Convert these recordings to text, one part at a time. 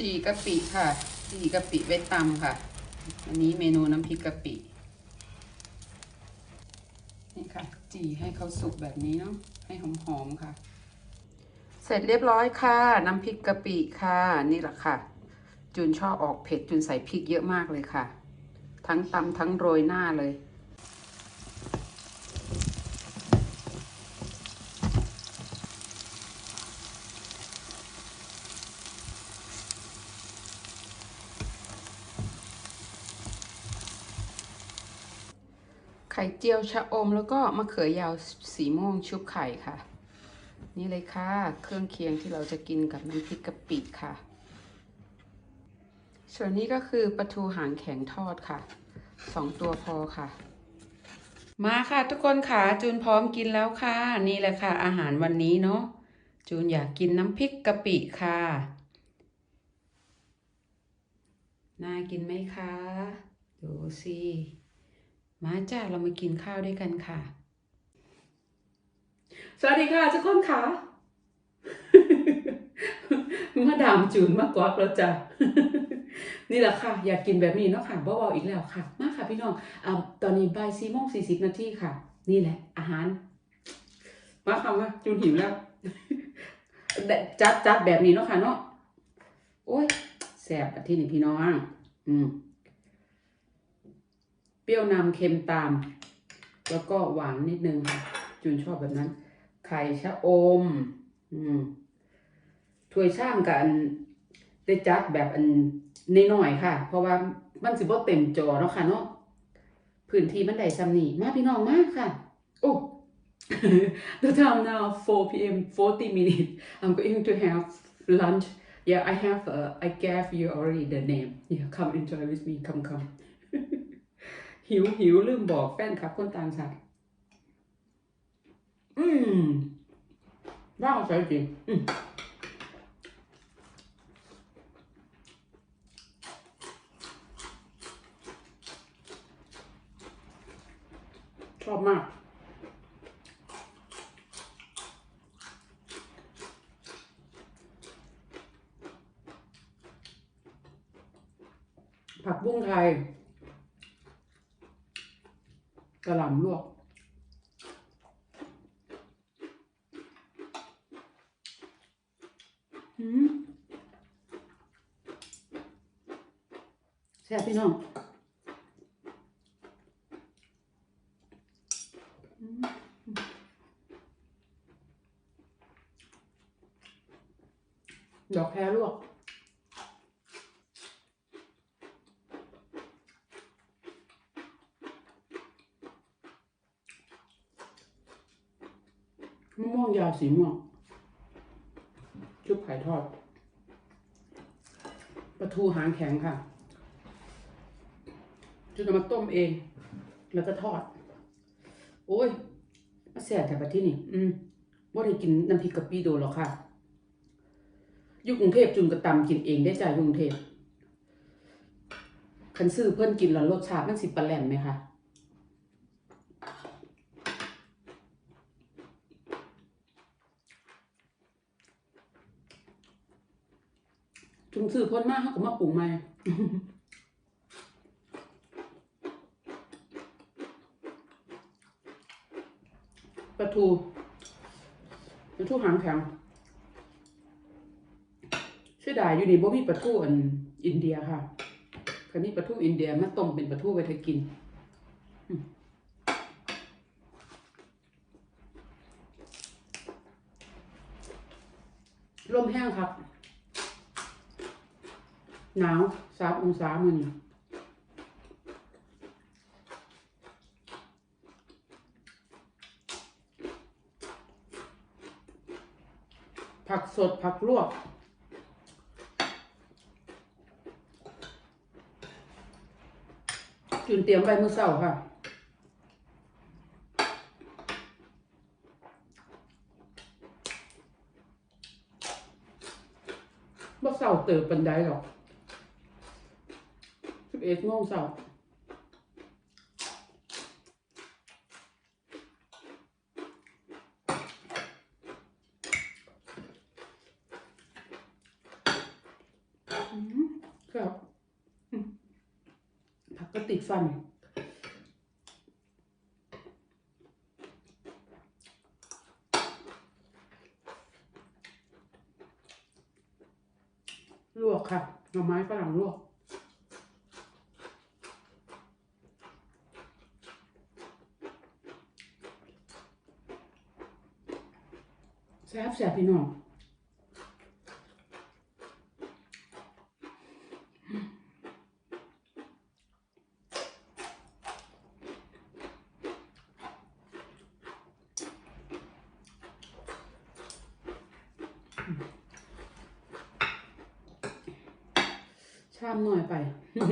จีกะปิค่ะ จีกะปิไว้ตำค่ะ อันนี้เมนูน้ำพริกกะปิ นี่ค่ะ จีให้เขาสุกแบบนี้เนาะ ให้หอมๆค่ะ เสร็จเรียบร้อยค่ะ น้ำพริกกะปิค่ะ นี่แหละค่ะจูนชอบออกเผ็ดจูนใส่พริกเยอะมากเลยค่ะ ทั้งตำทั้งโรยหน้าเลย ข่เจียวชะอมแล้วก็มะเขือยาวสีม่วงชุบไข่ค่ะ นี่เลยค่ะ เครื่องเคียงที่เราจะกินกับน้ำพริกกะปิค่ะ ส่วนนี้ก็คือปลาทูหางแข็งทอดค่ะสองตัวพอค่ะ มาค่ะทุกคนค่ะจูนพร้อมกินแล้วค่ะ นี่แหละค่ะ อาหารวันนี้เนาะจูนอยากกินน้ำพริกกะปิค่ะ น่ากินไหมคะ ดูสิ มาจ้าเรามากินข้าวด้วยกันค่ะ สวัสดีค่ะทุกคนค่ะ มาดามจูนมากกว่าแล้วจ้ะนี่แหละค่ะ อยากกินแบบนี้เนาะค่ะเบาๆอีกแล้วค่ะ มาค่ะพี่น้องอ่าตอนนี้บ่ายสี่โมงสี่สิบนาทีค่ะ นี่แหละ อาหาร มาค่ะมาจูนหิวแล้ว จัดจัดแบบนี้เนาะค่ะเนาะโอ้ยแสบอาที่นี่พี่น้อง อืม รี้ยวนำเค็มตาม แล้วก็หวานนิดนึงค่ะจูนชอบแบบนั้น ไข่ชะอม อืมถ้วยช่างกับอันได้จัดแบบอันน้อยๆค่ะ เพราะว่ามันสิบ่เต็มจอเนาะค่ะเนาะพื้นที่มันได้ซ้ำนี่มาพี่น้องมากค่ะ โอ้ the time now 4 p.m. 40 minutes I'm going to have lunch yeah I have uh, I gave you already the name yeah come enjoy with me come come หิวหิวลืมบอกแฟนครับคนต่างชาติอืมว้าวใช่จริงอืมชอบมากผักบุ้งไทย ระหล่ำลวกอืมแซ่บพี่น้องอืมดอกแครลวก มะม่วงยาวสีม่วงชุบไข่ทอดปลาทูหางแข็งค่ะจะนมาต้มเอง แล้วก็ทอด โอ้ยมาแสบแต่ปที่นี่ อืมว่าได้กินน้ำพริกกะปิโดนหรอกค่ะยุคกรุงเทพจุนกระตำกินเองได้จ่ายกรุงเทพคันซื้อเพื่อนกินแล้วรสชาติมันสิปลาแหลมไหมคะ จุงซื้อพ่นมากเขาก็มาปรุงใหม่ปลาทูปลาทูหางแข็งเสียดายอยู่นี่บ่มีปลาทูอันอินเดียค่ะคันนี้ปลาทูอินเดียมาต้มเป็นปลาทูไว้ให้กินลมแห้งครับ หนาวสามองศาเหมือนี่ผักสดผักลวกจุนเตรียมไว้มื้อเช้าค่ะบ่เช้าเติบปันไดหรอก เอ็ดโมงเช้าอืมครับอืมผักก็ติดฟันลวกค่ะหน่อไม้ฝรั่งลวก แซ่บแซ่บ พี่น้องชามหน่อยไป ถู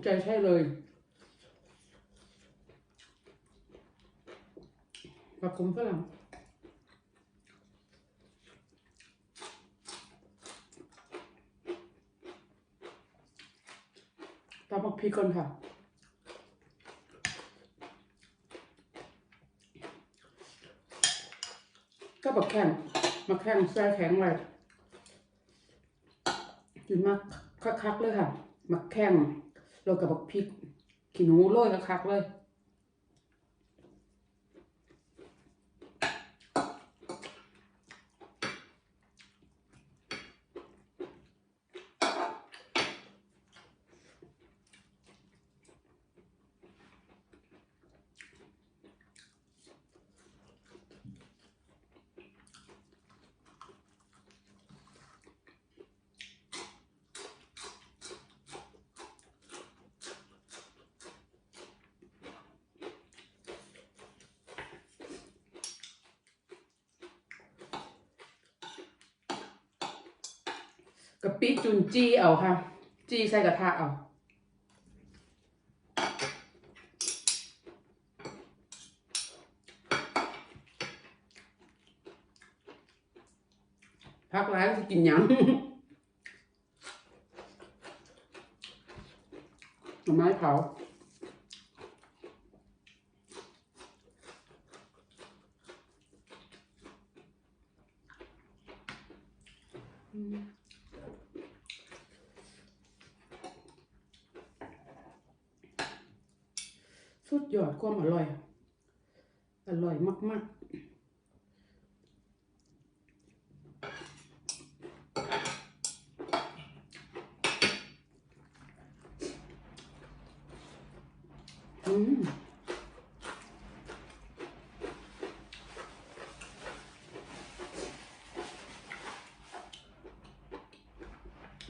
กใจใช่เลยผักขมฝรั่งตามักพริกก่อนค่ะก็บักแข้งมาแข้งแช่แข็งไว้กินมากคักๆเลยค่ะ มักแข้ง โรยกับบักพริกขี้หนูโรยคักเลย กะปิจุนจีเอาค่ะ จีใส่กระทะเอาพักร้ายจะกินยังหน่อไม้เผา สุดยอดความอร่อย อร่อยมากๆ อืม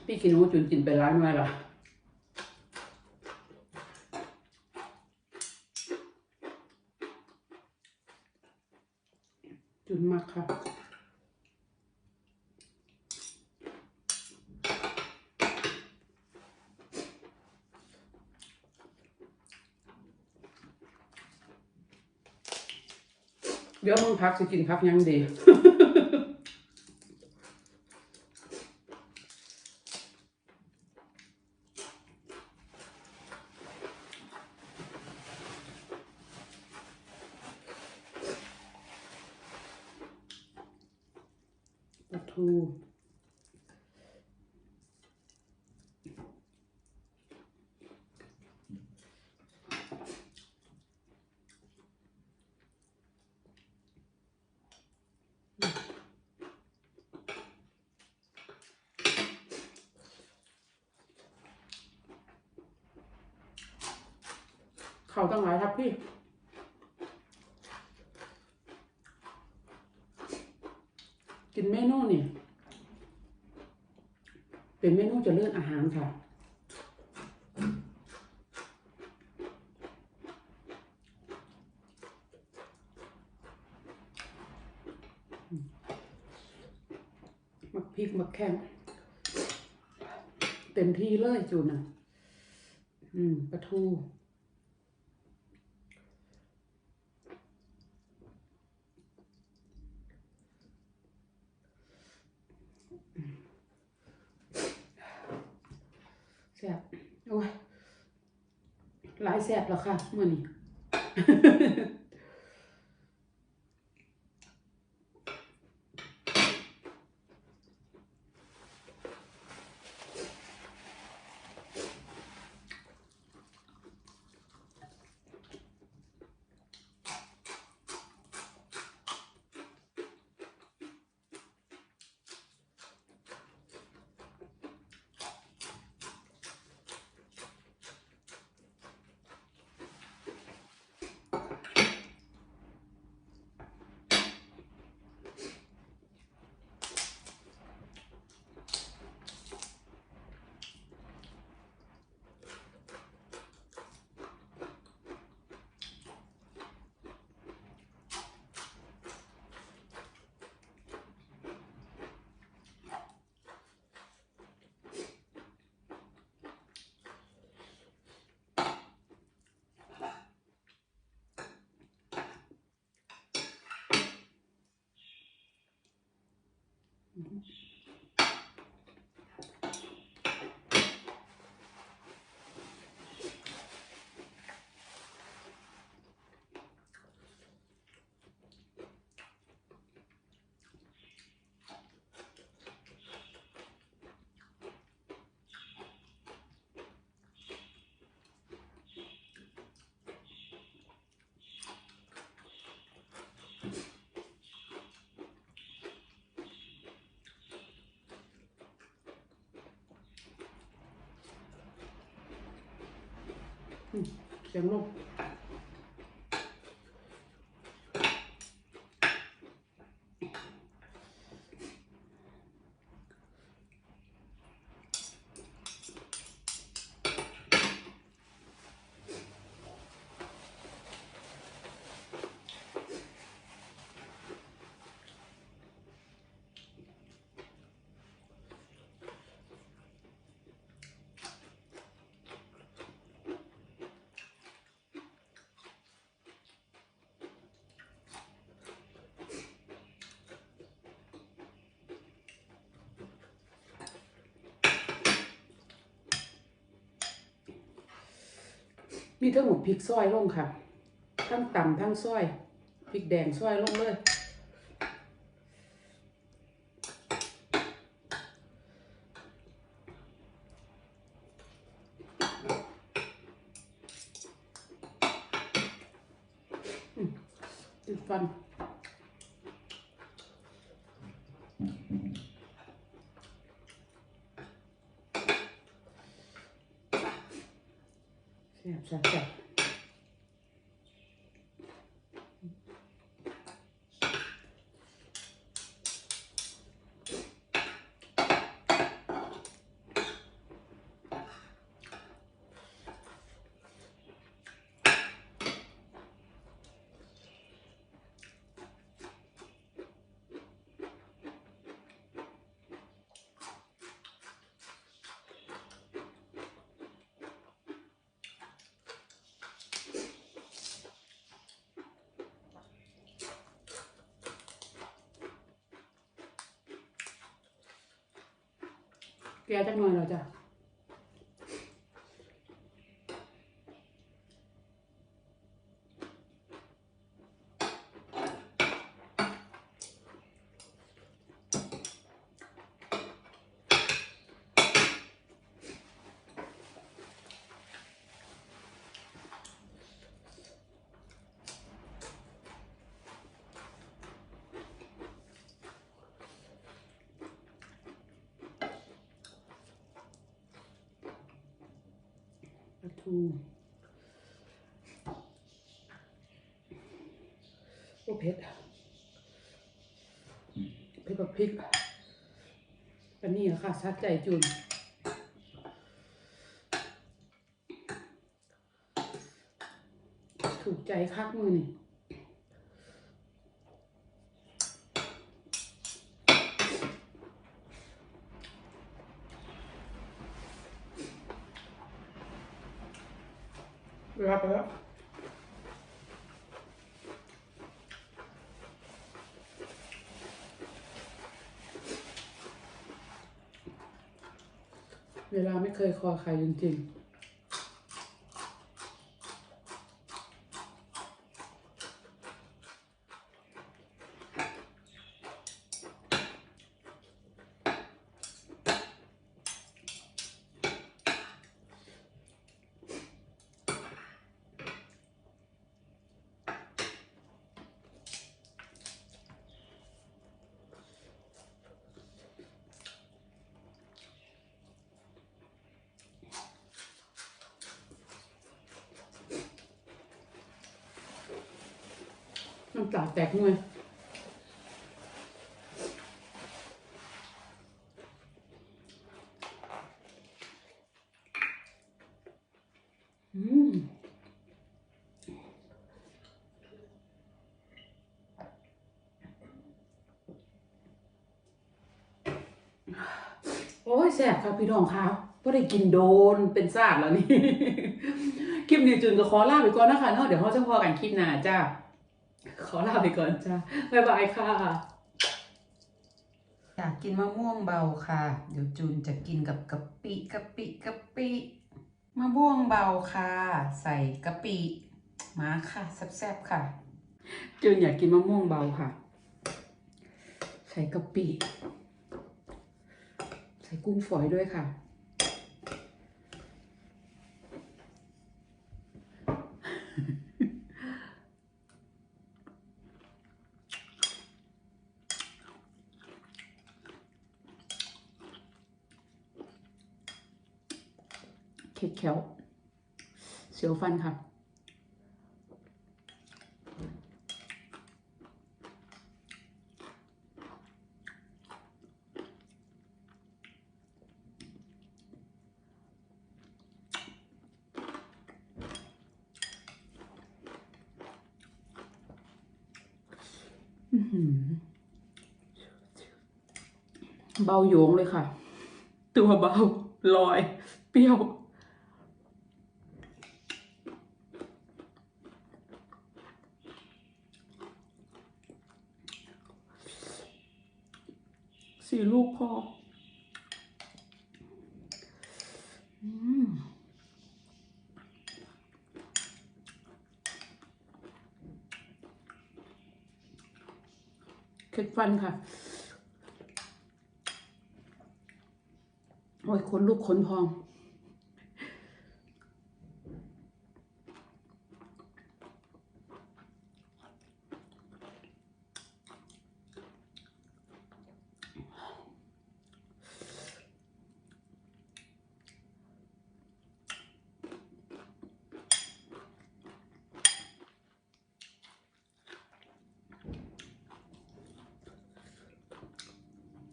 พี่กินหนูจุนจินไปร้านไว้ล่ะ จุนมากค่ะ เดี๋ยวมึงพักจะกินพักยังดีปลาทู เขาตั้งหลายครับพี่กินเมนูนี่ เป็นเมนูจะเลื่อนอาหารค่ะ มักพริกมักแข้งเต็มที่เลยจูนอะอืมปลาทู แสบโอ้ยหลายแสบแล้วค่ะมื่อนี้ เสียงล มีทั้งหมดพริกซอยลงค่ะ ทั้งต่ำทั้งซอยพริกแดงซอยลงเลย อืมติดฟัน แซ่บแแกจักหน่อยเราจ้ะ ปลาทู โอ้เผ็ดเผ็ดกับพริกอันนี้อะค่ะซัดใจจุนถูกใจคักมือนี่รับไปแล้ว เวลาไม่เคยคอใครจริงๆ น้ำตาแตกหน่วยอืมโอ้ยแซ่บครับพี่น้องครับก็ได้กินโดนเป็นซากแล้วนี่ คลิปนี้จุนก็ขอลาไปก่อนนะคะเนาะเดี๋ยวเขาจะพอกันคลิปหน้าจ้า ขอลาไปก่อนจ้าบ๊ายบายค่ะ อยากกินมะม่วงเบาค่ะ เดี๋ยวจูนจะกินกับกะปิกะปิกะปิมะม่วงเบาค่ะ ใส่กะปิมาค่ะแซ่บๆค่ะ จูนอยากกินมะม่วงเบาค่ะ ใส่กะปิ ใส่กุ้งฝอยด้วยค่ะ แควเสียวฟันค่ะอื้อหือเบาโยงเลยค่ะ ตัวเบาลอย เปรี้ยว สี่ลูกพออืมเค็ดฟันค่ะ โอ้ยขนลูกขนพอง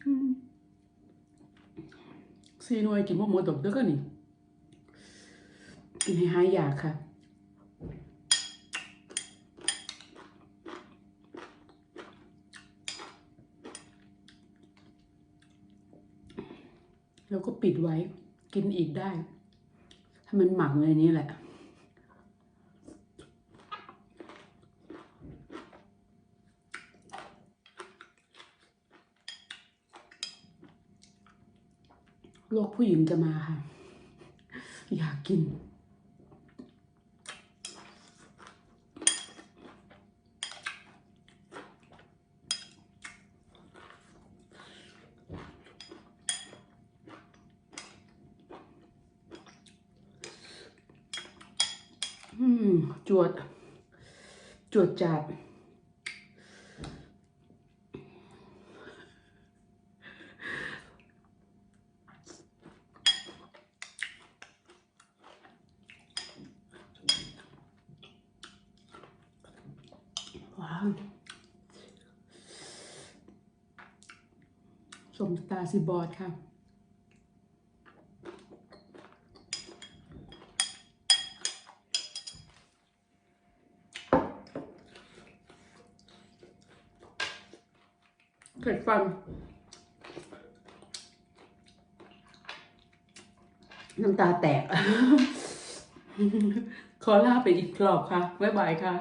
อืม ซีหน่วยกินบ่หมดดอกเด้อก็นี่กินให้หายอยากค่ะแล้วก็ปิดไว้กินอีกได้ ถ้ามันหมักในนี้แหละ โรคผู้หญิงจะมาค่ะ อยากกิน อืม จวด จวดจัด ว้าว สมตาสิบอดค่ะเผ็ดฟันน้ำตาแตก ขอลาไปอีกรอบค่ะ บ๊ายบายค่ะ